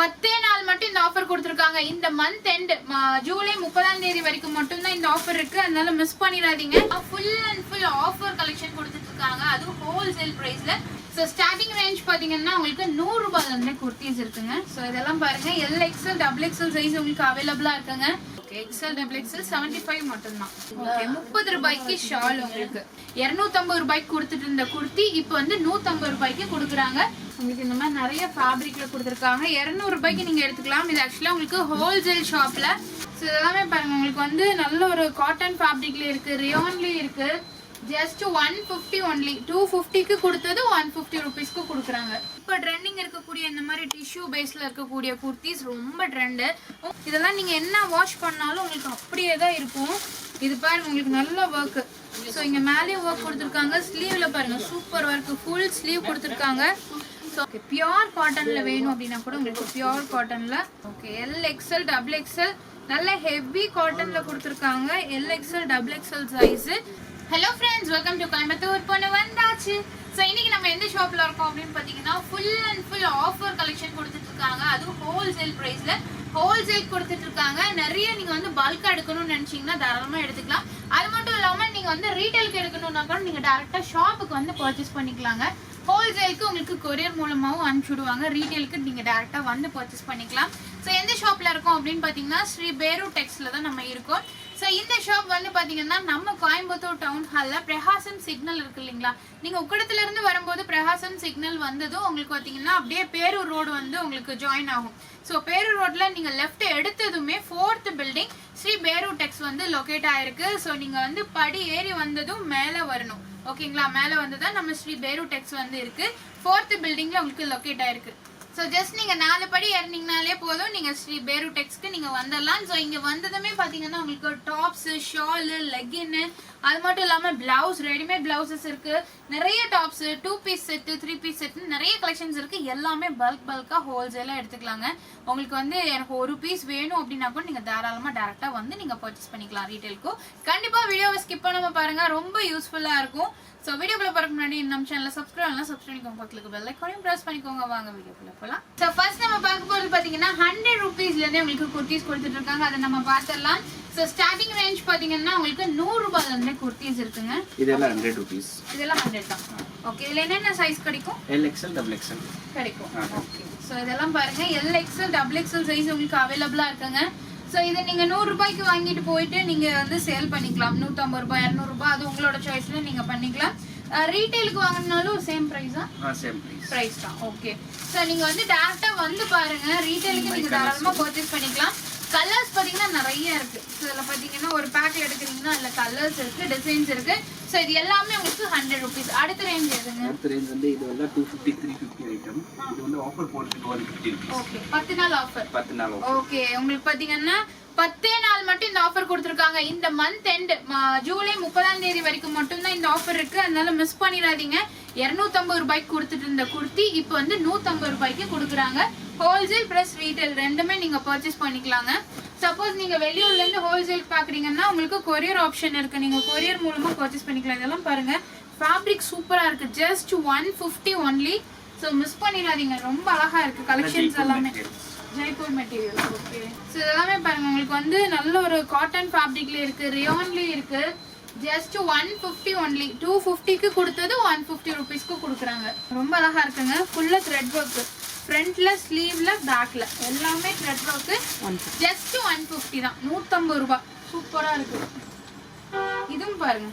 பத்தே நாள் மட்டும் இந்த ஆஃபர் கொடுத்துருக்காங்க. இந்த மந்த் எண்ட் ஜூலை முப்பதாம் தேதி வரைக்கும் மட்டும்தான் இந்த ஆஃபர் இருக்கு. அதனால மிஸ் பண்ணிடாதீங்க. Full and full offer collection கொடுத்துட்டு இருக்காங்க. அதுவும் ஹோல்சேல் பிரைஸ்ல ஸோ ஸ்டார்டிங் ரேஞ்ச் பார்த்தீங்கன்னா உங்களுக்கு நூறு ரூபாயில இருந்தே குர்த்திஸ் இருக்குங்க. ஸோ இதெல்லாம் பாருங்க. L XL double XL size உங்களுக்கு அவைலபிளா இருக்குங்க. Okay XL double seventy five மட்டும்தான். ஓகே முப்பது ரூபாய்க்கு ஷால் உங்களுக்கு. இரநூத்தம்பது ரூபாய்க்கு கொடுத்துட்டு இருந்த குர்த்தி இப்போ வந்து நூத்தம்பது ரூபாய்க்கு கொடுக்குறாங்க. உங்களுக்கு இந்த மாதிரி நிறைய ஃபேப்ரிக்ல கொடுத்துருக்காங்க. இரநூறு ரூபாய்க்கு நீங்க எடுத்துக்கலாம். இது ஆக்சுவலாக உங்களுக்கு ஹோல்சேல் ஷாப்ல ஸோ இதெல்லாமே பாருங்க. உங்களுக்கு வந்து நல்ல ஒரு காட்டன் ஃபேப்ரிக்ல இருக்கு ரியான்லயும் இருக்கு. Just one fifty only two ஃபிஃப்டிக்கு கொடுத்தது ஒன் ஃபிஃப்டி ருபீஸ்க்கு கொடுக்குறாங்க. இப்போ ட்ரெண்டிங் இருக்கக்கூடிய இந்த மாதிரி டிஷ்யூ பேஸில் இருக்கக்கூடிய குர்த்திஸ் ரொம்ப ட்ரெண்டு இதெல்லாம் நீங்கள் என்ன வாஷ் பண்ணாலும் உங்களுக்கு அப்படியே தான் இருக்கும். இது பாருங்க உங்களுக்கு நல்ல ஒர்க்கு ஸோ இங்கே மேலேயும் ஒர்க் கொடுத்துருக்காங்க ஸ்லீவில் பாருங்க சூப்பர் ஒர்க்கு ஃபுல் ஸ்லீவ் கொடுத்துருக்காங்க. ஸோ ஓகே பியோர் காட்டனில் வேணும் அப்படின்னா கூட உங்களுக்கு பியோர் காட்டனில் okay L XL double XL நல்ல ஹெவி காட்டனில் கொடுத்துருக்காங்க L XL double XL size hello friends welcome to Coimbatore பொண்ணு வந்தாச்சு ஸோ இன்னைக்கு நம்ம எந்த ஷாப்ல இருக்கோம் அப்படின்னு பார்த்தீங்கன்னா full and full offer collection கொடுத்துட்டு இருக்காங்க. அதுவும் ஹோல்சேல் ப்ரைஸில் ஹோல்சேல் கொடுத்துட்டு இருக்காங்க. நிறைய நீங்க வந்து பல்கா எடுக்கணும்னு நினைச்சீங்கன்னா தாராளமா எடுத்துக்கலாம். அது மட்டும் இல்லாம நீங்க வந்து ரீட்டைலுக்கு எடுக்கணும்னா கூட நீங்க டேரெக்டாக ஷாப்புக்கு வந்து பர்ச்சேஸ் பண்ணிக்கலாங்க. ஹோல்சேலுக்கு உங்களுக்கு கொரியர் மூலமாகவும் அனுப்பிச்சுடுவாங்க. ரீட்டைலுக்கு நீங்கள் டேரெக்டாக வந்து பர்ச்சேஸ் பண்ணிக்கலாம். ஸோ எந்த ஷாப்பில் இருக்கோம் அப்படின்னு பார்த்தீங்கன்னா ஸ்ரீ பேரு டெக்ஸில் தான் நம்ம இருக்கோம். ஸோ இந்த ஷாப் வந்து பார்த்தீங்கன்னா நம்ம கோயம்புத்தூர் டவுன் ஹாலில் பிரகாசம் சிக்னல் இருக்கு இல்லைங்களா? நீங்கள் உக்கடத்துலேருந்து வரும்போது பிரகாசம் சிக்னல் வந்ததும் உங்களுக்கு பார்த்தீங்கன்னா அப்படியே பேரூர் ரோடு வந்து உங்களுக்கு ஜாயின் ஆகும். ஸோ பேரூர் ரோட்டில் நீங்கள் லெஃப்ட் எடுத்ததுமே ஃபோர்த் பில்டிங் ஸ்ரீ பேரூர் டெக்ஸ் வந்து லொக்கேட் ஆயிருக்கு. ஸோ நீங்கள் வந்து படி ஏறி வந்ததும் மேலே வரணும். ஓகேங்களா மேலே வந்து தான் நம்ம ஸ்ரீ பேரூர் டெக்ஸ் வந்து இருக்குது ஃபோர்த் பில்டிங்கில் உங்களுக்கு லொக்கேட் ஆயிருக்கு. ஸோ ஜஸ்ட் நீங்க நாலு படி இறந்தீங்கனாலே போதும். நீங்க ஸ்ரீ பேரு டெக்ஸ்க்கு நீங்க வந்துடலாம். ஸோ இங்க வந்ததுமே பாத்தீங்கன்னா உங்களுக்கு டாப்ஸ் ஷாலு லெகின்னு அது மட்டும் இல்லாம பிளவுஸ் ரெடிமேட் பிளவுசஸ் இருக்கு. நிறைய tops two piece set three piece collections இருக்கு. எல்லாமே பல்க் பல்கா ஹோல்சேலா எடுத்துக்கலாங்க. உங்களுக்கு வந்து எனக்கு ஒரு பீஸ் வேணும் அப்படின்னா கூட நீங்க தாராளமா டேரக்டா வந்து நீங்க பர்ச்சேஸ் பண்ணிக்கலாம் ரீட்டைலுக்கும் கண்டிப்பா வீடியோவை ஸ்கிப் பண்ணாம பாருங்க. ரொம்ப யூஸ்ஃபுல்லா இருக்கும். ஸோ வீடியோக்குள்ள போறதுக்கு முன்னாடி நம்ம சேனலை சப்ஸ்கிரைப் பண்ணலாம். சப்ஸ்கிரைப் பண்ணிக்கோங்க. பக்கத்துக்கு பெல் ஐக்கானையும் ப்ரெஸ் பண்ணிக்கோங்க. வாங்க வீடியோக்குள்ள போகலாம் ஸோ ஃபர்ஸ்ட் நம்ம பார்க்க போறது பாத்தீங்கன்னா ஹண்ட்ரட் ருபீஸ்லேருந்தே உங்களுக்கு குர்த்திஸ் கொடுத்துட்டு இருக்காங்க. அதை நம்ம பார்த்துடலாம். ஸோ ஸ்டார்டிங் ரேஞ்ச் பாத்தீங்கன்னா உங்களுக்கு நூறு ரூபாயில இருந்தே குர்த்திஸ் இருக்குங்க. இதெல்லாம் ஹண்ட்ரட் ருபீஸ் இதெல்லாம் ஹண்ட்ரட் தான். ஓகே இதுல என்னென்ன சைஸ் கிடைக்கும்? எல் எக்ஸ்எல் டபுள் எக்ஸ்எல் கிடைக்கும். ஓகே ஸோ இதெல்லாம் பாருங்க. L XL double XL size உங்களுக்கு அவைலபிளா இருக்குங்க. ஸோ இதை நீங்க நூறு ரூபாய்க்கு வாங்கிட்டு போயிட்டு நீங்க வந்து சேல் பண்ணிக்கலாம். நூற்றம்பது ரூபாய் இரநூறு ரூபாய் அது உங்களோட சாய்ஸ்ல நீங்க பண்ணிக்கலாம். ரீட்டைலுக்கு வாங்கினாலும் சேம் ப்ரைஸா சேம் ப்ரைஸ் தான். ஓகே ஸோ நீங்க வந்து டேரக்டா வந்து பாருங்க. ரீட்டைலுக்கு நீங்க தாராளமா பர்ச்சேஸ் பண்ணிக்கலாம். கலர்ஸ் பாத்தீங்கன்னா நிறைய இருக்கு. ஸோ இதில் பார்த்தீங்கன்னா ஒரு பேக் எடுக்கிறீங்கன்னா அதில் கலர்ஸ் இருக்கு டிசைன்ஸ் இருக்கு. ஸோ இது எல்லாமே உங்களுக்கு ஹண்ட்ரட் ருபீஸ் அடுத்த ரேஞ்ச் எதுங்க? அடுத்த ரேஞ்ச் வந்து இது வந்து two fifty three fifty item இது வந்து ஆஃபர் போட்டுருக்கு ஒன் ஃபிஃப்டி ருபீஸ் ஓகே பத்து நாள் ஆஃபர் பத்து நாள். ஓகே உங்களுக்கு பாத்தீங்கன்னா பத்தே நாள் மட்டும் இந்த ஆஃபர் கொடுத்துருக்காங்க. இந்த மந்த் எண்ட் ஜூலை முப்பதாம் தேதி வரைக்கும் மட்டும் தான் இந்த ஆஃபர் இருக்கு. அதனால மிஸ் பண்ணிடாதீங்க. இருநூத்தம்பது ரூபாய்க்கு கொடுத்துட்டு இருந்த குர்த்தி இப்போ வந்து நூத்தம்பது ரூபாய்க்கு கொடுக்குறாங்க. ஹோல்சேல் பிளஸ் ரீட்டைல் ரெண்டுமே நீங்க பர்ச்சேஸ் பண்ணிக்கலாங்க. சப்போஸ் நீங்க வெளியூர்ல இருந்து ஹோல்சேல் பாக்குறீங்கன்னா உங்களுக்கு கொரியர் ஆப்ஷன் இருக்கு. நீங்க கொரியர் மூலமா பர்ச்சேஸ் பண்ணிக்கலாம். இதெல்லாம் பாருங்க. ஃபேப்ரிக் சூப்பரா இருக்கு. Just one fifty only so miss பண்ணிடாதீங்க. ரொம்ப அழகா இருக்கு. கலெக்ஷன்ஸ் எல்லாமே. ஜெய்ப்பூர் மெட்டீரியல் ஓகே ஸோ இதெல்லாமே பாருங்க. உங்களுக்கு வந்து நல்ல ஒரு காட்டன் ஃபேப்ரிக்ல இருக்கு. ரியான்லயும் இருக்கு. Just one fifty only two ஃபிஃப்டிக்கு கொடுத்தது ஒன் ஃபிஃப்டி ருபீஸ்க்கு கொடுக்குறாங்க. ரொம்ப அழகா இருக்குங்க. ஃபுல்லா த்ரெட் ஒர்க் ஃப்ரண்ட்ல ஸ்லீவ்ல பேக்ல எல்லாமே thread work just one fifty தான். நூற்றம்பது ரூபாய் சூப்பரா இருக்கு. இதுவும் பாருங்க.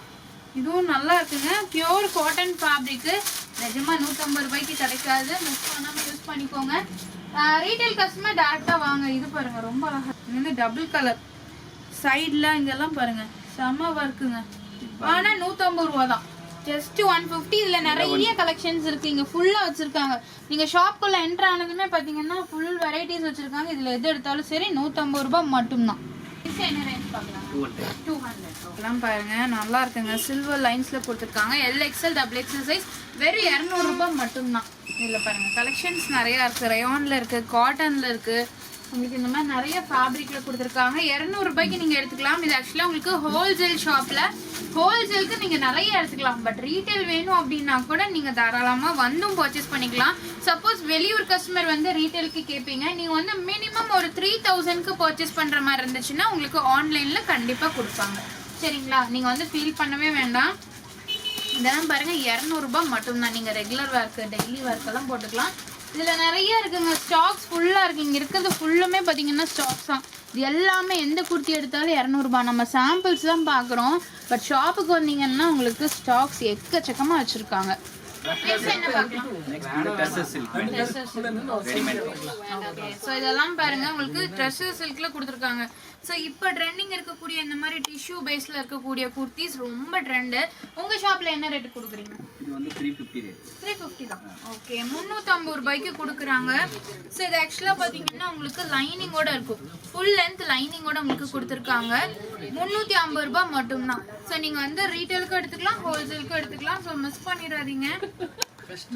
இதுவும் நல்லா இருக்குங்க. பியோர் காட்டன் ஃபேப்ரிக் நிஜமா நூற்றம்பது ரூபாய்க்கு கிடைக்காது. மிஸ் பண்ணாம யூஸ் பண்ணிக்கோங்க. ரீட்டைல் கஸ்டமர் டேரக்டா வாங்க. இது பாருங்க. ரொம்ப அழகா இது வந்து டபுள் கலர் சைட்ல இங்கெல்லாம் பாருங்க. செம ஒர்க்குங்க ஆனா நூற்றம்பது ரூபா தான். ஜஸ்ட் ஒன் ஃபிஃப்டி இதுல நிறைய கலெக்ஷன்ஸ் இருக்கு. இங்க ஃபுல்லா வச்சிருக்காங்க. நீங்க ஷாப்குள்ள என்டர் ஆனதுமே பாத்தீங்கன்னா ஃபுல் வெரைட்டிஸ் வச்சிருக்காங்க. இதுல எது எடுத்தாலும் சரி நூற்றம்பது ரூபாய் மட்டும்தான். இது என்ன ரேஞ்ச் பார்க்கலாம்? டூ ஹண்ட்ரட் டூ ஹண்ட்ரட் எல்லாம் பாருங்க நல்லா இருக்குங்க. சில்வர் லைன்ஸ்ல கொடுத்துருக்காங்க. L XL double XL size வெறும் இரநூறுபா மட்டும்தான். இதில் பாருங்க கலெக்ஷன்ஸ் நிறையா இருக்கு. ரயான்ல இருக்கு காட்டன்ல இருக்கு. உங்களுக்கு இந்த மாதிரி நிறைய ஃபேப்ரிக்ல கொடுத்துருக்காங்க. இரநூறு ரூபாய்க்கு நீங்க எடுத்துக்கலாம். இது ஆக்சுவலா உங்களுக்கு ஹோல்சேல் ஷாப்ல ஹோல்சேலுக்கு நீங்க நிறைய எடுத்துக்கலாம். பட் ரீட்டைல் வேணும் அப்படின்னா கூட நீங்க தாராளமா வந்தும் பர்ச்சேஸ் பண்ணிக்கலாம். சப்போஸ் வெளியூர் கஸ்டமர் வந்து ரீட்டைலுக்கு கேட்பீங்க நீங்க வந்து மினிமம் ஒரு த்ரீ தௌசண்ட்க்கு பர்ச்சேஸ் பண்ற மாதிரி இருந்துச்சுன்னா உங்களுக்கு ஆன்லைன்ல கண்டிப்பா கொடுப்பாங்க. சரிங்களா? நீங்க வந்து ஃபீல் பண்ணவே வேண்டாம். இதெல்லாம் பாருங்க இரநூறுபா மட்டும்தான். நீங்க ரெகுலர் ஒர்க் டெய்லி ஒர்க் எல்லாம் போட்டுக்கலாம். இதுல நிறைய இருக்குங்க. ஸ்டாக்ஸ் ஃபுல்லா இருக்கு. இங்க இருக்கிறது ஃபுல்லுமே பாத்தீங்கன்னா ஸ்டாக்ஸ் தான். இது எல்லாமே எந்த குர்த்தி எடுத்தாலும் இரநூறுபா. நம்ம சாம்பிள்ஸ் தான் பாக்குறோம். பட் ஷாப்புக்கு வந்தீங்கன்னா உங்களுக்கு ஸ்டாக்ஸ் எக்கச்சக்கமா வச்சிருக்காங்க. இதெல்லாம் பாருங்க. உங்களுக்கு ட்ரெஸ்ஸு சில்க்ல கொடுத்துருக்காங்க. ஸோ இப்போ ட்ரெண்டிங் இருக்கக்கூடிய இந்த மாதிரி டிஷ்யூ பேஸ்ல இருக்கக்கூடிய குர்த்திஸ் ரொம்ப ட்ரெண்டு உங்க ஷாப்ல என்ன ரேட் கொடுக்குறீங்க? இது வந்து three fifty rate three fifty தான். ஓகே முந்நூற்றம்பது ரூபாய்க்கு கொடுக்குறாங்க. ஸோ இது ஆக்சுவலாக பார்த்தீங்கன்னா உங்களுக்கு லைனிங்கோட இருக்கும். ஃபுல் லென்த் லைனிங்கோட உங்களுக்கு கொடுத்துருக்காங்க. முந்நூற்றி ஐம்பது ரூபாய் மட்டும்தான். ஸோ நீங்கள் வந்து ரீட்டைலுக்கும் எடுத்துக்கலாம் ஹோல்சேலுக்கும் எடுத்துக்கலாம். ஸோ மிஸ் பண்ணிடாதீங்க.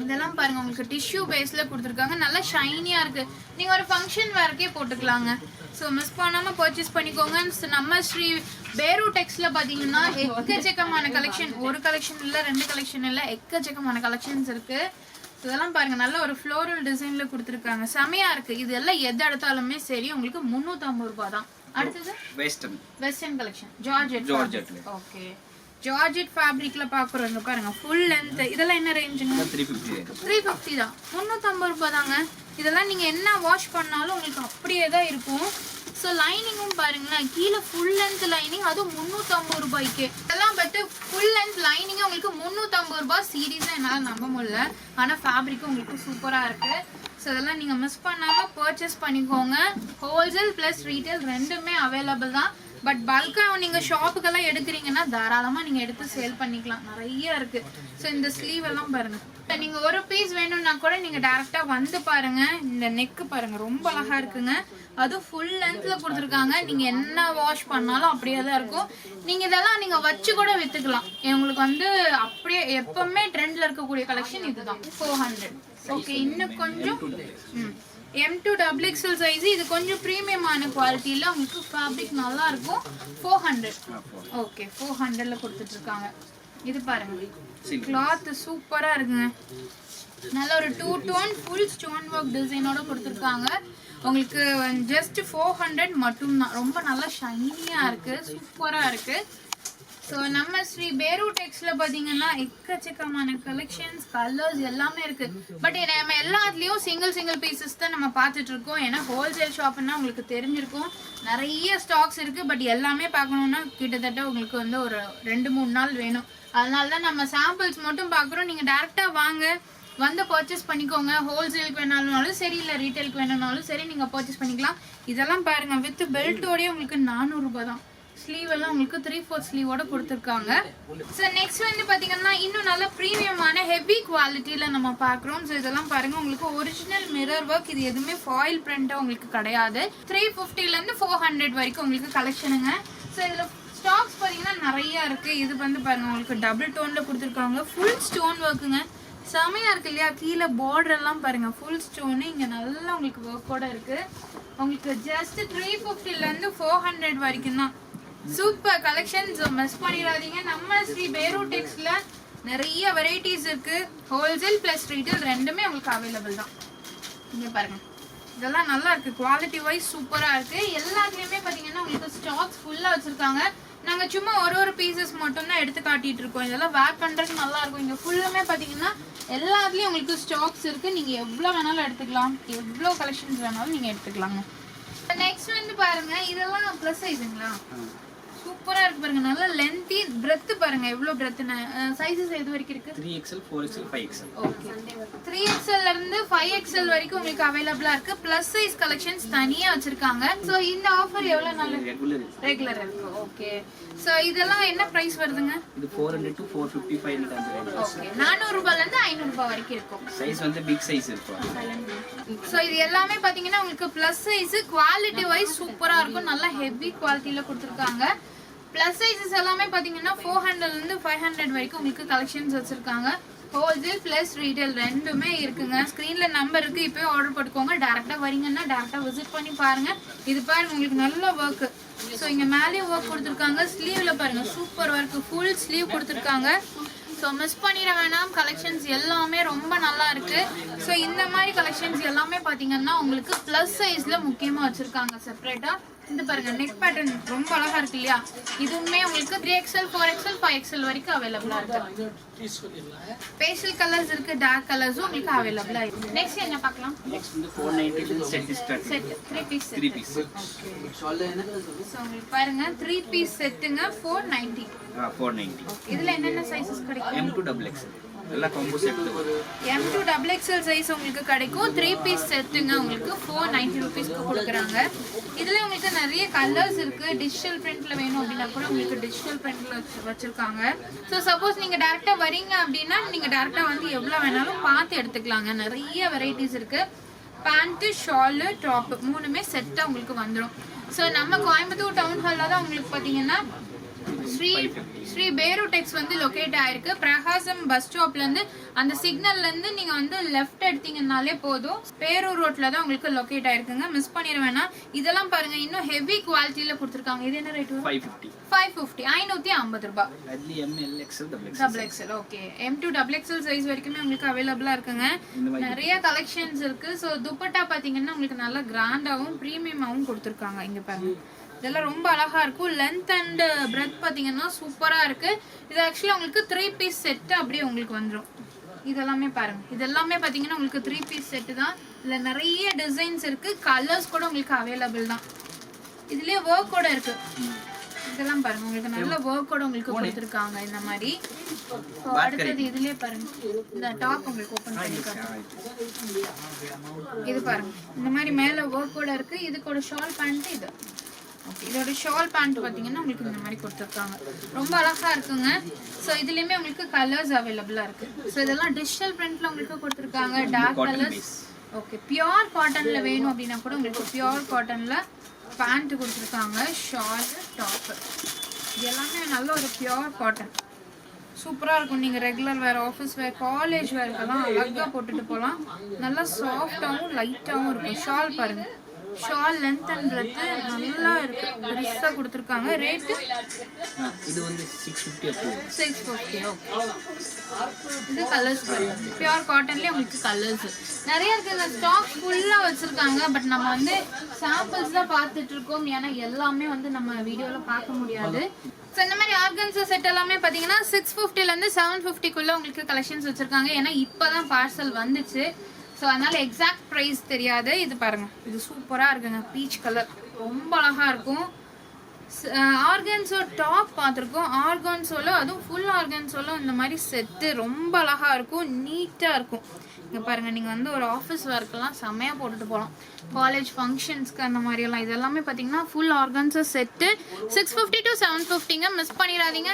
இதெல்லாம் பாருங்க உங்களுக்கு டிஷ்யூ பேஸ்ல கொடுத்துருக்காங்க. நல்லா ஷைனியா இருக்கு. நீங்க ஒரு ஃபங்க்ஷன் வேர்க்கே போட்டுக்கலாங்க. ஸோ மிஸ் பண்ணாம பர்ச்சேஸ் பண்ணிக்கோங்க. நம்ம ஸ்ரீ பேரு டெக்ஸ்ல பாத்தீங்கன்னா எக்கச்சக்கமான கலெக்ஷன் ஒரு கலெக்ஷன் இல்ல ரெண்டு கலெக்ஷன் இல்ல எக்கச்சக்கமான கலெக்ஷன்ஸ் இருக்கு. இதெல்லாம் பாருங்க நல்ல ஒரு ஃப்ளோரல் டிசைன்ல கொடுத்துருக்காங்க. செமையா இருக்கு. இது எல்லாம் எது எடுத்தாலுமே சரி உங்களுக்கு முந்நூற்றம்பது ரூபாய் தான். அடுத்தது? வெஸ்டர்ன் வெஸ்டர்ன் கலெக்ஷன் ஜார்ஜெட் ஜார்ஜெட்ல. ஓகே ஜார்ஜெட் ஃபேப்ரிக்ல பாக்குறோம் பாருங்க ஃபுல் லென்த் இதெல்லாம் என்ன ரேஞ்சுங்க த்ரீ ஃபிஃப்டி த்ரீ ஃபிஃப்டி தான். முந்நூற்றம்பது ரூபாய் தாங்க இதெல்லாம் நீங்கள் என்ன வாஷ் பண்ணாலும் உங்களுக்கு அப்படியே தான் இருக்கும். ஸோ லைனிங்கும் பாருங்களேன். கீழே ஃபுல் லென்த் லைனிங் அதுவும் முந்நூற்றம்பது ரூபாய்க்கு. இதெல்லாம் பட்டு ஃபுல் லென்த் லைனிங்கும் உங்களுக்கு முந்நூற்றம்பது ரூபாய் சீரியஸாக என்னால் நம்ப முடியல. ஆனால் ஃபேப்ரிக்கும் உங்களுக்கு சூப்பராக இருக்குது ஸோ இதெல்லாம் நீங்கள் மிஸ் பண்ணாமல் பர்ச்சேஸ் பண்ணிக்கோங்க. ஹோல்சேல் ப்ளஸ் ரீட்டைல் ரெண்டுமே அவைலபிள் தான். பட் பல்காக நீங்கள் ஷாப்புக்கெல்லாம் எடுக்கிறீங்கன்னா தாராளமாக நீங்கள் எடுத்து சேல் பண்ணிக்கலாம். நிறைய இருக்குது ஸோ இந்த ஸ்லீவ் எல்லாம் பாருங்கள் நீங்க ஒரு பீஸ் வேணும்னா கூட நீங்க டைரக்டா வந்து பாருங்க. இந்த நெக் பாருங்க. ரொம்ப அழகா இருக்குங்க. அதுவும் ஃபுல் லென்த்ல கொடுத்துருக்காங்க. நீங்க என்ன வாஷ் பண்ணாலும் அப்படியே தான் இருக்கும். நீங்க இதெல்லாம் நீங்க வச்சு கூட வித்துக்கலாம். உங்களுக்கு வந்து அப்படியே எப்பவுமே ட்ரெண்ட்ல இருக்கக்கூடிய கலெக்ஷன் இதுதான். ஃபோர் ஹண்ட்ரட் ஓகே இன்னும் கொஞ்சம். ம். M to double XL size இது கொஞ்சம் ப்ரீமியமான குவாலிட்டியில் உங்களுக்கு ஃபேப்ரிக் நல்லா இருக்கும் ஃபோர் ஹண்ட்ரட் ஓகே ஃபோர் ஹண்ட்ரட்ல கொடுத்துட்டு இருக்காங்க இது பாருங்க. கிளாத் சூப்பரா இருக்குங்க. நல்ல ஒரு two tone full stone work டிசைனோட கொடுத்துருக்காங்க. உங்களுக்கு ஜஸ்ட் ஃபோர் ஹண்ட்ரட் மட்டும்தான். ரொம்ப நல்லா ஷைனியாக இருக்கு. சூப்பராக இருக்கு. ஸோ நம்ம ஸ்ரீ பேரு டெக்ஸ்ட்ல பார்த்தீங்கன்னா எக்கச்சக்கமான கலெக்ஷன்ஸ் கலர்ஸ் எல்லாமே இருக்கு. பட் நம்ம எல்லாத்துலேயும் சிங்கிள் சிங்கிள் பீசஸ் தான் நம்ம பார்த்துட்டு இருக்கோம். ஏன்னா ஹோல்சேல் ஷாப்னா உங்களுக்கு தெரிஞ்சிருக்கும். நிறைய ஸ்டாக்ஸ் இருக்கு. பட் எல்லாமே பார்க்கணுன்னா கிட்டத்தட்ட உங்களுக்கு வந்து ஒரு ரெண்டு மூணு நாள் வேணும். அதனால தான் நம்ம சாம்பிள்ஸ் மட்டும் பார்க்குறோம். நீங்கள் டேரெக்டாக வாங்க. வந்து பர்ச்சேஸ் பண்ணிக்கோங்க. ஹோல்சேலுக்கு வேணாலும் சரி இல்லை ரீட்டைலுக்கு வேணும்னாலும் சரி நீங்கள் பர்ச்சேஸ் பண்ணிக்கலாம். இதெல்லாம் பாருங்கள் வித் பெல்ட்டோடய உங்களுக்கு நானூறுரூபா தான். ஸ்லீவ் எல்லாம் உங்களுக்கு த்ரீ ஃபோர் ஸ்லீவோட கொடுத்துருக்காங்க. ஸோ நெக்ஸ்ட் வந்து பார்த்தீங்கன்னா இன்னும் நல்ல ப்ரீமியமான ஹெவி குவாலிட்டியில் நம்ம பார்க்குறோம். ஸோ இதெல்லாம் பாருங்க. உங்களுக்கு ஒரிஜினல் மிரர் ஒர்க் இது எதுவுமே ஃபாயில் பிரிண்ட்டாக உங்களுக்கு கிடையாது. த்ரீ ஃபிஃப்டிலேருந்து ஃபோர் ஹண்ட்ரட் வரைக்கும் உங்களுக்கு கலெக்ஷனுங்க ஸோ இதில் ஸ்டாக்ஸ் பார்த்தீங்கன்னா நிறையா இருக்குது இது வந்து பாருங்க உங்களுக்கு டபுள் டோனில் கொடுத்துருக்காங்க. ஃபுல் ஸ்டோன் ஒர்க்குங்க செமையாக இருக்கு இல்லையா? கீழே பார்டர் எல்லாம் பாருங்க. ஃபுல் ஸ்டோனு இங்கே நல்லா உங்களுக்கு ஒர்க்கோட இருக்குது உங்களுக்கு ஜஸ்ட் த்ரீ ஃபிஃப்டிலேருந்து ஃபோர் ஹண்ட்ரட் வரைக்கும் தான். சூப்பர் கலெக்ஷன்ஸ் மிஸ் பண்ணிடாதீங்க. நம்ம ஸ்ரீ பேரு நிறைய வெரைட்டிஸ் இருக்கு. ஹோல்சேல் பிளஸ் ரீட்டைல் ரெண்டுமே உங்களுக்கு அவைலபிள் தான். இங்க பாருங்க. இதெல்லாம் நல்லா இருக்கு. குவாலிட்டி வைஸ் சூப்பரா இருக்கு. எல்லாத்துலயுமே பாத்தீங்கன்னா உங்களுக்கு ஸ்டாக்ஸ் ஃபுல்லா வச்சிருக்காங்க. நாங்க சும்மா ஒரு ஒரு பீசஸ் மட்டும் தான் எடுத்து காட்டிட்டு இருக்கோம். இதெல்லாம் வேர் பண்றதுக்கு நல்லா இருக்கும். இங்க ஃபுல்லுமே பாத்தீங்கன்னா எல்லாத்துலயும் உங்களுக்கு ஸ்டாக்ஸ் இருக்கு. நீங்க எவ்வளவு வேணாலும் எடுத்துக்கலாம். எவ்வளவு கலெக்ஷன்ஸ் வேணாலும் நீங்க எடுத்துக்கலாங்க. நெக்ஸ்ட் வந்து பாருங்க. இதெல்லாம் ப்ளஸ் சைஸுங்களா சூப்பரா இருக்கு பாருங்க. நல்லா லென்த்தி பிரெத் பாருங்க. எவ்வளவு பிரெத்னு சைஸஸ் எது வரைக்கும் இருக்கு? Three XL four XL five XL okay three எக்ஸ்எல்ல இருந்து ஃபைவ் எக்ஸ்எல் வரைக்கும் உங்களுக்கு அவைலபிளா இருக்கு. பிளஸ் சைஸ் கலெக்ஷன்ஸ் தனியா வச்சிருக்காங்க. சோ இந்த ஆஃபர் எவ்வளவு நாள்? ரெகுலர் ரெகுலர் இருக்கு. ஓகே சோ இதெல்லாம் என்ன பிரைஸ் வருதுங்க? இது four hundred to four fifty five range okay நானூறு ரூபாய்ல இருந்து ஐநூறு ரூபாய் வரைக்கும் இருக்கும். சைஸ் வந்து பிக் சைஸ் இருக்கும். சோ இது எல்லாமே பாத்தீங்கன்னா உங்களுக்கு பிளஸ் சைஸ் குவாலிட்டி வைஸ் சூப்பரா இருக்கும். நல்லா ஹெவி குவாலிட்டில கொடுத்துருக்காங்க. ப்ளஸ் சைஸஸ் எல்லாமே பார்த்தீங்கன்னா ஃபோர் ஹண்ட்ரட்ல இருந்து ஃபைவ் ஹண்ட்ரட் வரைக்கும் உங்களுக்கு கலெக்ஷன்ஸ் வச்சிருக்காங்க. ஹோல்சேல் ப்ளஸ் ரீட்டைல் ரெண்டுமே இருக்குங்க. ஸ்க்ரீனில் நம்பர் இருக்குது இப்போயே ஆர்டர் போட்டுக்கோங்க. டேரெக்டாக வரீங்கன்னா டேரெக்டாக விசிட் பண்ணி பாருங்கள் இது பாருங்கள் உங்களுக்கு நல்ல ஒர்க்கு ஸோ இங்கே மேலேயும் ஒர்க் கொடுத்துருக்காங்க. ஸ்லீவில் பாருங்கள் சூப்பர் ஒர்க்கு ஃபுல் ஸ்லீவ் கொடுத்துருக்காங்க. ஸோ மிஸ் பண்ணிட வேணாம். கலெக்ஷன்ஸ் எல்லாமே ரொம்ப நல்லா இருக்கு. ஸோ இந்த மாதிரி கலெக்ஷன்ஸ் எல்லாமே பார்த்தீங்கன்னா உங்களுக்கு ப்ளஸ் சைஸில் முக்கியமாக வச்சுருக்காங்க. செப்பரேட்டாக இந்த பாருங்க. நெக் பேட்டர்ன் ரொம்ப அழகா இருக்கு இல்லையா? இதுவுமே உங்களுக்கு three XL four XL five XL வரைக்கும் அவைலபிளா இருக்கு. பேஷியல் கலர்ஸ் இருக்கு டார்க் கலர்ஸும் உங்களுக்கு அவைலபிளா இருக்கு. நெக்ஸ்ட் என்ன பார்க்கலாம்? நெக்ஸ்ட் வந்து four ninety set start set three piece three piece so உங்களுக்கு பாருங்க த்ரீ பீஸ் செட்டுங்க ஃபோர் நைன்டி ஃபோர் நைன்டி இதுல என்னென்ன சைஸஸ் கிடைக்கும்? டபுள் எக்ஸ் எல்லாம் combo set M to double XL size உங்களுக்கு கிடைக்கும். த்ரீ பீஸ் செட்டுங்க உங்களுக்கு ஃபோர் நைன்டி ருபீஸ்க்கு கொடுக்குறாங்க. இதுல உங்களுக்கு நிறைய கலர்ஸ் இருக்கு. டிஜிட்டல் பிரிண்ட்ல வேணும் அப்படின்னா கூட உங்களுக்கு டிஜிட்டல் பிரிண்ட்ல வச்சிருக்காங்க. ஸோ சப்போஸ் நீங்க டேரெக்டாக வரீங்க அப்படின்னா நீங்க டேரெக்டாக வந்து எவ்வளவு வேணாலும் பார்த்து எடுத்துக்கலாங்க. நிறைய வெரைட்டிஸ் இருக்கு. பேண்ட்டு ஷாலு டாப் மூணுமே செட்டாக உங்களுக்கு வந்துடும் ஸோ நம்ம கோயம்புத்தூர் டவுன் ஹாலில் தான் உங்களுக்கு பார்த்தீங்கன்னா ஸ்ரீ ஸ்ரீ பேரு டெக்ஸ் வந்து லொக்கேட் ஆயிருக்கு. பிரகாசம் பஸ் ஸ்டாப்ல இருந்து அந்த சிக்னல்ல இருந்து நீங்க வந்து லெஃப்ட் எடுத்தீங்கனாலே போதும். பேரூர் ரோட்ல தான் உங்களுக்கு லொக்கேட் ஆயிருக்குங்க. மிஸ் பண்ணிட வேணாம். இதெல்லாம் பாருங்க இன்னும் ஹெவி குவாலிட்டியில கொடுத்துருக்காங்க. இது என்ன ரேட் ஃபைவ் ஃபிஃப்டி ஐநூத்தி ஐம்பது ரூபாய். XL double X double XL okay M to double XL size வரைக்குமே உங்களுக்கு அவைலபிளா இருக்குங்க. நிறைய கலெக்ஷன்ஸ் இருக்கு. ஸோ துப்பட்டா பாத்தீங்கன்னா உங்களுக்கு நல்லா கிராண்டாவும் ப்ரீமியமாவும் கொடுத்துருக்காங்க. இங்க பாருங்க. இதெல்லாம் ரொம்ப அழகா இருக்கும். லென்த் அண்ட் பிரெத் பாத்தீங்கன்னா சூப்பரா இருக்கு. இது ஆக்சுவலி உங்களுக்கு த்ரீ பீஸ் செட் அப்படியே உங்களுக்கு வந்துடும் இதெல்லாமே பாருங்க. இதெல்லாமே பாத்தீங்கன்னா உங்களுக்கு த்ரீ பீஸ் செட் தான். இதுல நிறைய டிசைன்ஸ் இருக்கு. கலர்ஸ் கூட உங்களுக்கு அவைலபிள் தான். இதுலயே ஒர்க் கூட இருக்கு. இதெல்லாம் பாருங்க. உங்களுக்கு நல்ல ஒர்க் கூட உங்களுக்கு கொடுத்துருக்காங்க இந்த மாதிரி. அடுத்தது இதுலயே பாருங்க. இந்த டாப் உங்களுக்கு ஓபன் பண்ணிருக்காங்க. இது பாருங்க. இந்த மாதிரி மேல ஒர்க் கூட இருக்கு. இதுக்கோட ஷால் பேண்ட் இது. ஓகே இதோட ஷால் பேண்ட் பாத்தீங்கன்னா உங்களுக்கு இந்த மாதிரி கொடுத்துருக்காங்க. ரொம்ப அழகா இருக்குங்க. ஸோ இதுலயுமே உங்களுக்கு கலர்ஸ் அவைலபிளா இருக்கு. ஸோ இதெல்லாம் டிஜிட்டல் பிரிண்ட்ல உங்களுக்கு கொடுத்துருக்காங்க. டார்க் கலர்ஸ் ஓகே பியோர் காட்டன்ல வேணும் அப்படின்னா கூட உங்களுக்கு பியோர் காட்டன்ல பேண்ட் கொடுத்துருக்காங்க. ஷால் டாப் இது எல்லாமே நல்ல ஒரு பியோர் காட்டன் சூப்பரா இருக்கும். நீங்க regular wear office wear college வேர்க்கெல்லாம் அழகா போட்டுட்டு போகலாம். நல்லா சாஃப்டாகவும் லைட்டாகவும் இருக்கும். ஷால் பாருங்க. ஷால் லென்த் அண்ட் பிரெத்து நல்லா இருக்கு. பெருசா கொடுத்துருக்காங்க. ரேட்டு இது வந்து சிக்ஸ் ஃபிஃப்டி அப்போ சிக்ஸ் ஃபிஃப்டி ஓகே இது கலர்ஸ் பியூர் காட்டன்லேயே உங்களுக்கு கலர்ஸ் நிறைய இருக்குங்க ஸ்டாக் ஃபுல்லாக வச்சிருக்காங்க. பட் நம்ம வந்து சாம்பிள்ஸ் தான் பார்த்துட்டு இருக்கோம். ஏன்னா எல்லாமே வந்து நம்ம வீடியோவில் பார்க்க முடியாது. ஸோ இந்த மாதிரி ஆர்கன்ஸா செட் எல்லாமே பார்த்தீங்கன்னா சிக்ஸ் ஃபிஃப்டிலேருந்து செவன் ஃபிஃப்டிக்குள்ளே உங்களுக்கு கலெக்ஷன்ஸ் வச்சிருக்காங்க. ஏன்னா இப்போ தான் பார்சல் வந்துச்சு. ஸோ அதனால எக்ஸாக்ட் ப்ரைஸ் தெரியாது. இது பாருங்க. இது சூப்பராக இருக்குங்க. பீச் கலர் ரொம்ப அழகாக இருக்கும். ஆர்கன்ஸோ டாப் பார்த்துருக்கோம். ஆர்கன்ஸோல அதுவும் ஃபுல் ஆர்கன்ஸோல இந்த மாதிரி செட்டு ரொம்ப அழகாக இருக்கும். நீட்டாக இருக்கும். இங்கே பாருங்கள் நீங்கள் வந்து ஒரு ஆஃபீஸ் ஒர்க்கெல்லாம் செம்மையாக போட்டுட்டு போகலாம் காலேஜ் ஃபங்க்ஷன்ஸ்க்கு அந்த மாதிரியெல்லாம் இதெல்லாமே பார்த்தீங்கன்னா full organza set six fifty to seven ஃபிஃப்டிங்க miss பண்ணிடாதீங்க.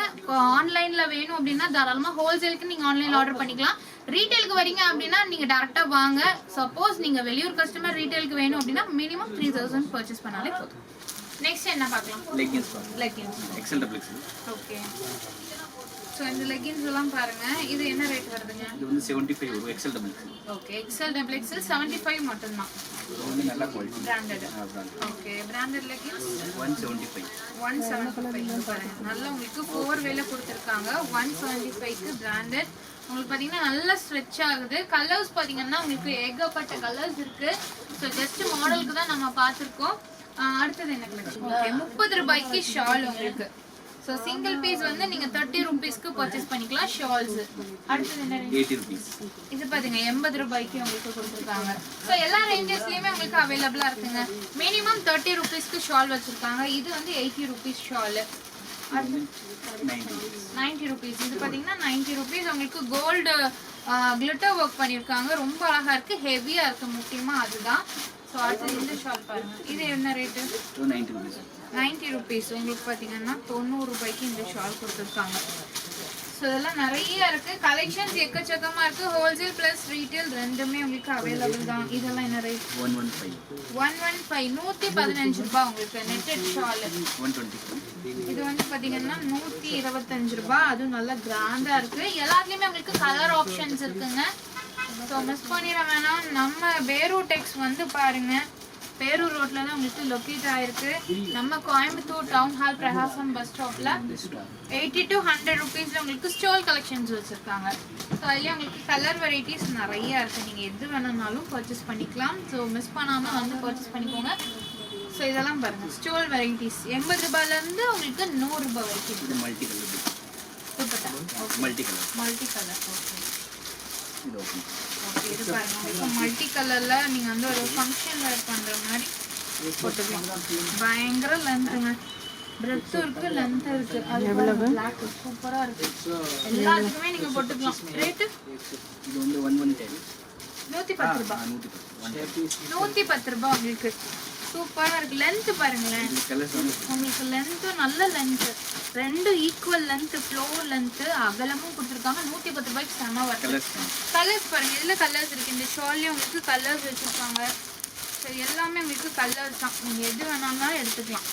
ஆன்லைனில் வேணும் அப்படின்னா தாராளமாக ஹோல்சேலுக்கு நீங்கள் ஆன்லைனில் ஆர்டர் பண்ணிக்கலாம். ரீட்டைலுக்கு வரீங்க அப்படின்னா நீங்கள் டேரெக்டாக வாங்க. சப்போஸ் நீங்கள் வெளியூர் கஸ்டமர் ரீட்டைலுக்கு வேணும் அப்படின்னா மினிமம் த்ரீ தௌசண்ட் பர்ச்சேஸ் பண்ணாலே போதும். நெக்ஸ்ட் என்ன பார்க்கலாம்? லெகின்ஸ் டபுள் ஓகே ஸோ இந்த லெகின்ஸ் எல்லாம் பாருங்க. இது என்ன ரேட் வருதுங்க? இது வந்து செவன்ட்டி ஃபைவ் வரும். XL double okay XL double XL seventy five மட்டும்தான். வந்து நல்ல quality branded okay branded leggings one seventy five one seventy five பாருங்க. நல்லா உங்களுக்கு ஃபோர் வேல கொடுத்துருக்காங்க. ஒன் செவன்ட்டி ஃபைவ்க்கு பிராண்டட் உங்களுக்கு பார்த்தீங்கன்னா நல்லா ஸ்ட்ரெச் ஆகுது. கலர்ஸ் பார்த்தீங்கன்னா உங்களுக்கு ஏகப்பட்ட கலர்ஸ் இருக்கு. ஸோ ஜஸ்ட் மாடலுக்கு தான் நம்ம பார்த்துருக்கோம். அடுத்தது என்ன கலெக்ஷன் ஓகே முப்பது ரூபாய்க்கு ஷால் உங்களுக்கு. ஸோ சிங்கிள் பீஸ் வந்து நீங்க தேர்ட்டி ருபீஸ்க்கு பர்ச்சேஸ் பண்ணிக்கலாம் ஷால்ஸ் அடுத்தது என்ன இது பாத்தீங்க எண்பது ரூபாய்க்கு உங்களுக்கு கொடுத்துருக்காங்க. ஸோ எல்லா ரேஞ்சஸ்லயுமே உங்களுக்கு அவைலபிளா இருக்குங்க. மினிமம் தேர்ட்டி ருபீஸ்க்கு ஷால் வச்சிருக்காங்க. இது வந்து eighty rupees shawl ninety rupees. இது பாத்தீங்கன்னா நைன்டி ருபீஸ். உங்களுக்கு கோல்டு கிளிட்டர் ஒர்க் பண்ணியிருக்காங்க ரொம்ப அழகா இருக்கு. ஹெவியா இருக்கு. முக்கியமா அதுதான். ஸோ அடுத்து இந்த ஷால் பாருங்க. இது என்ன ரேட்டு நைன்டி ருபீஸ். உங்களுக்கு பார்த்தீங்கன்னா தொண்ணூறு ரூபாய்க்கு இந்த ஷால் கொடுத்துருக்காங்க. ஸோ இதெல்லாம் நிறைய இருக்கு. கலெக்ஷன்ஸ் எக்கச்சக்கமா இருக்கு. ஹோல்சேல் பிளஸ் ரீட்டைல் ரெண்டுமே உங்களுக்கு அவைலபிள் தான். இதெல்லாம் என்ன rate one one five one one five நூத்தி பதினஞ்சு ரூபாய் உங்களுக்கு நெட்டட் ஷால் ஒன் டுவெண்ட்டி இது வந்து பாத்தீங்கன்னா நூத்தி இருபத்தஞ்சு ரூபாய். அதுவும் நல்லா கிராண்டா இருக்கு. எல்லாத்துலயுமே உங்களுக்கு கலர் ஆப்ஷன்ஸ் இருக்குங்க. ஸோ மிஸ் பண்ணிட வேணாம். நம்ம பேரூ டெக்ஸ் வந்து பாருங்க. பேரூர் ரோட்ல தான் உங்களுக்கு லொக்கேட் ஆயிருக்கு. நம்ம Coimbatore town hall Prakasam bus ஸ்டாப்ல எயிட்டி டு ஹண்ட்ரட் ருபீஸ்ல உங்களுக்கு ஸ்டால் கலெக்ஷன்ஸ் வச்சிருக்காங்க. ஸோ அதுலேயே உங்களுக்கு கலர் வெரைட்டிஸ் நிறைய இருக்கு. நீங்க எது வேணும்னாலும் பர்ச்சேஸ் பண்ணிக்கலாம். ஸோ மிஸ் பண்ணாம வந்து பர்ச்சேஸ் பண்ணிக்கோங்க. ஸோ இதெல்லாம் பாருங்க. ஸ்டோல் வெரைட்டிஸ் எண்பது ரூபாயில இருந்து உங்களுக்கு நூறு ரூபாய் வரைக்கும். Multi colour multi colour multi colour okay இது பாருங்க மல்டி கலர்ல நீங்க வந்து ஒரு ஃபங்க்ஷன் வேர் பண்ற மாதிரி போட்டுக்கலாம் பயங்கர லென்த்துங்க பிரெத்தும் இருக்கு லென்த் இருக்கு. அது எவ்வளவு? பிளாக் சூப்பரா இருக்கு. எல்லாத்துக்குமே நீங்க போட்டுக்கலாம். ரேட்டு இது வந்து ஒன் ஒன் டென் நூத்தி பத்து ரூபாய் நூத்தி பத்து ரூபாய் உங்களுக்கு. சூப்பரா இருக்கு. லென்த் பாருங்களேன். உங்களுக்கு லென்த்தும் நல்ல லென்த் ரெண்டும் ஈக்குவல் லென்த் ஃப்ளோர் லென்த் அகலமும் கொடுத்துருக்காங்க. நூற்றி பத்து ரூபாய்க்கு செம வருது கலர்ஸ் பாருங்க இதில் கலர்ஸ் இருக்கு? இந்த ஷால்லையும் உங்களுக்கு கலர்ஸ் வச்சுருக்காங்க. ஸோ எல்லாமே உங்களுக்கு கலர்ஸ் தான். நீங்கள் எது வேணாலும் எடுத்துக்கலாம்.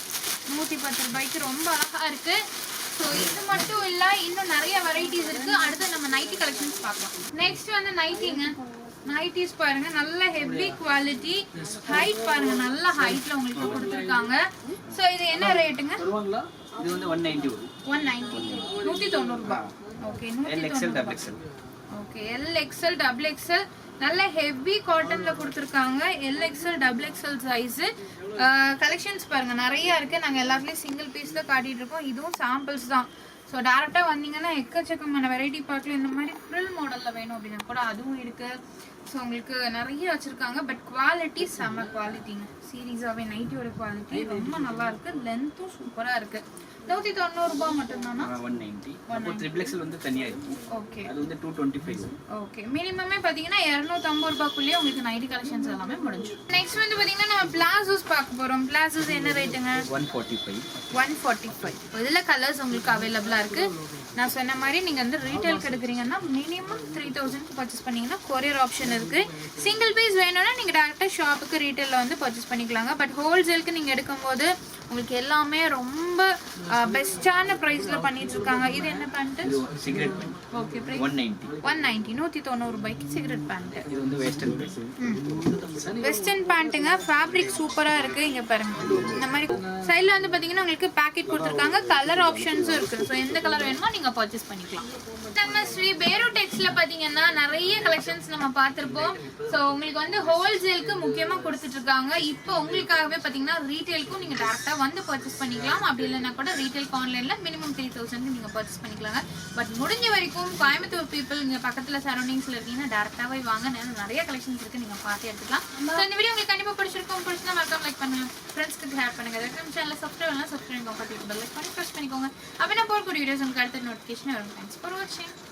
நூற்றி பத்து ரூபாய்க்கு ரொம்ப அழகா இருக்கு. ஸோ இது மட்டும் இல்லை இன்னும் நிறைய வெரைட்டிஸ் இருக்கு. அடுத்து நம்ம நைட்டி கலெக்ஷன்ஸ் பார்க்கலாம். நெக்ஸ்ட் வந்து நைட்டிங்க நைட்டிஸ் பாருங்க நல்ல ஹெவி குவாலிட்டி ஹைட் பாருங்க நல்ல ஹைட்ல உங்களுக்கு கொடுத்துருக்காங்க. ஸோ இது என்ன ரேட்டுங்க இது வந்து ஒன் நைன்ட்டி வரும். ஒன் நைன்டி நூற்றி தொண்ணூறுபா ஓகே நூற்றி L XL double XL okay L XL double XL நல்ல ஹெவி காட்டன்ல கொடுத்துருக்காங்க. L XL double XL size collections பாருங்க நிறைய இருக்கு. நாங்க எல்லாத்துலயும் சிங்கிள் பீஸ்ல காட்டிட்டு இருக்கோம். இதுவும் சாம்பிள்ஸ் தான். ஸோ டேரக்டா வந்தீங்கன்னா எக்கச்சக்கமான வெரைட்டி பார்க்கல இந்த மாதிரி ஃப்ரில் மாடல்ல வேணும் அப்படின்னா கூட அதுவும் இருக்கு. ஸோ உங்களுக்கு நிறைய வச்சிருக்காங்க பட் குவாலிட்டி செம்ம குவாலிட்டிங்க சீரியஸாகவே நைட்டியோட குவாலிட்டி ரொம்ப நல்லா இருக்கு. லென்த்தும் சூப்பரா இருக்கு. நூற்றி தொண்ணூறுபா மட்டும்தானா? ஒன் நைன்ட்டி அப்போ ட்ரிபிள் வந்து தனியாக இருக்கும் ஓகே அது வந்து டூ டுவெண்ட்டி ஃபைவ் ஓகே மினிமமே பாத்தீங்கன்னா 250 ரூபாய்க்குள்ளேயே உங்களுக்கு நைட்டி கலெக்ஷன்ஸ் எல்லாமே முடிஞ்சிடும். நெக்ஸ்ட் வந்து பாத்தீங்கன்னா நம்ம பிளாசோஸ் பார்க்க போறோம். பிளாசோஸ் என்ன ரேட்டுங்க one forty five one forty five இதில் கலர்ஸ் உங்களுக்கு அவைலபிளாக இருக்கு. நான் சொன்ன மாதிரி நீங்கள் வந்து ரீட்டைலுக்கு எடுக்கிறீங்கன்னா மினிமம் த்ரீ தௌசண்ட்க்கு பர்ச்சேஸ் பண்ணீங்கன்னா கொரியர் ஆப்ஷன் இருக்குது சிங்கிள் பீஸ் வேணும்னா நீங்கள் டேரெக்டாக ஷாப்புக்கு ரீட்டைலில் வந்து பர்ச்சேஸ் பண்ணிக்கலாங்க. பட் ஹோல்சேலுக்கு நீங்கள் எடுக்கும்போது உங்களுக்கு எல்லாமே ரொம்ப பெஸ்ட்டான ப்ரைஸில் பண்ணிட்டு இருக்காங்க இது என்ன pant cigarette okay price one ninety one ninety நூற்றி தொண்ணூறு ரூபாய்க்கு சிகரெட் பேண்ட்டு இது வந்து வெஸ்டர்ன் பேண்ட் வெஸ்டர்ன் பேண்ட்டுங்க ஃபேப்ரிக் சூப்பராக இருக்கு. இங்க பாருங்க. இந்த மாதிரி சைடில் வந்து பார்த்தீங்கன்னா உங்களுக்கு பேக்கெட் கொடுத்துருக்காங்க. கலர் ஆப்ஷன்ஸும் இருக்கு. ஸோ எந்த கலர் வேணுமோ நீங்க பர்ச்சேஸ் பண்ணிக்கலாம். நம்ம ஸ்ரீ பேரு டெக்ஸ்ல பார்த்தீங்கன்னா நிறைய கலெக்ஷன்ஸ் நம்ம பார்த்துருப்போம். ஸோ உங்களுக்கு வந்து ஹோல்சேலுக்கு முக்கியமாக கொடுத்துட்டு இருக்காங்க. இப்போ உங்களுக்காகவே பார்த்தீங்கன்னா ரீட்டைலுக்கும் நீங்கள் டேரெக்டாக வந்து பர்ச்சேஸ் பண்ணிக்கலாம். அப்படி இல்லைன்னா கூட ரீட்டைல் ஆன்லைனில் மினிமம் த்ரீ தௌசண்ட் நீங்கள் பர்ச்சேஸ் பண்ணிக்கலாங்க. பட் முடிஞ்ச வரைக்கும் கோயம்புத்தூர் பீப்புள் இங்கே பக்கத்தில் சரௌண்டிங்ஸில் இருக்கீங்கன்னா டேரெக்டாகவே வாங்க. நிறைய- நிறைய கலெக்ஷன்ஸ் இருக்குது நீங்கள் பார்த்து எடுத்துக்கலாம். ஸோ இந்த வீடியோ உங்களுக்கு கண்டிப்பாக பிடிச்சிருக்கும். பிடிச்சினா மறக்காம லைக் பண்ணுங்கள் ஃப்ரெண்ட்ஸ்க்கு ஷேர் பண்ணுங்கள் நம்ம சேனலில் சப்ஸ்கிரைப் பண்ணலாம் சப்ஸ்கிரைப் பண்ணி பக்கத்தில் பெல் லைக் பண்ணி ப்ரெஸ் பண்ணிக்கோங்க. அப்போ நான் போடக்கூடிய வீடியோஸ் உங்களுக்கு அடுத்த நோட்டிஃபிகேஷன் வரும். தேங்க்ஸ் ஃபார் வாட்சிங்